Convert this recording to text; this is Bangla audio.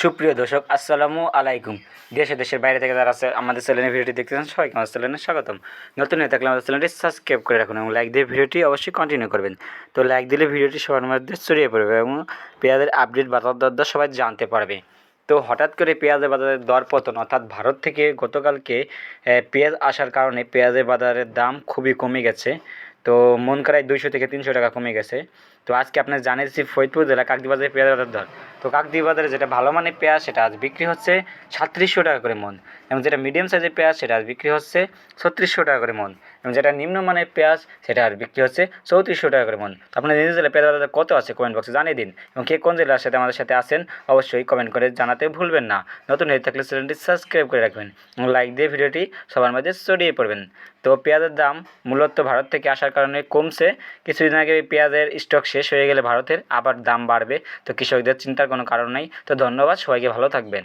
সুপ্রিয় দর্শক, আসসালামু আলাইকুম। দেশে দেশের বাইরে থেকে যারা আছে, আমাদের চ্যানেলের ভিডিওটি দেখতেছেন, সবাইকে আমাদের চ্যানেলে স্বাগতম। নতুন হয়ে থাকলে আমাদের চ্যানেলটি সাবস্ক্রাইব করে রাখুন এবং লাইক দিয়ে ভিডিওটি অবশ্যই কন্টিনিউ করবেন। তো লাইক দিলে ভিডিওটি সবার মধ্যে ছড়িয়ে পড়বে এবং পেঁয়াজের আপডেট বাজার দর সবাই জানতে পারবে। তো হঠাৎ করে পেঁয়াজের বাজারের দর পতন, অর্থাৎ ভারত থেকে গতকালকে পেঁয়াজ আসার কারণে পেঁয়াজের বাজারের দাম খুবই কমে গেছে। তো মন করায় দুইশো থেকে তিনশো টাকা কমে গেছে। তো আজকে আপনার জানিয়েছি ফরিদপুর জেলা কাকদি পেঁয়াজের পেঁয়াজ বাজার দর। তো কাকদি বাজারে যেটা ভালো মানের পেঁয়াজ, সেটা আজ বিক্রি হচ্ছে সাতত্রিশশো টাকা করে মন। এবং যেটা মিডিয়াম সাইজের পেঁয়াজ, সেটা আজ বিক্রি হচ্ছে ছত্রিশশো টাকা করে মন। এবং যেটা নিম্নমানের পেঁয়াজ, সেটা আর বিক্রি হচ্ছে চৌত্রিশশো টাকা করে মন। আপনার নিজ জেলায় পেঁয়াজ বাজার কত আছে কমেন্ট বক্সে জানিয়ে দিন। এবং কে কোন জেলার সাথে আমাদের সাথে আসেন অবশ্যই কমেন্ট করে জানাতে ভুলবেন না। নতুন হয়ে থাকলে চ্যানেলটি সাবস্ক্রাইব করে রাখবেন এবং লাইক দিয়ে ভিডিওটি সবার মাঝে ছড়িয়ে পড়বেন। তো পেঁয়াজের দাম মূলত ভারত থেকে আসার কারণে কমছে। কিছুদিন আগে পেঁয়াজের স্টক শেষ হয়ে গেলে ভারতের আবার দাম বাড়বে। তো কৃষকদের চিন্তার কোনো কারণ নেই। তো ধন্যবাদ, সবাইকে ভালো থাকবেন।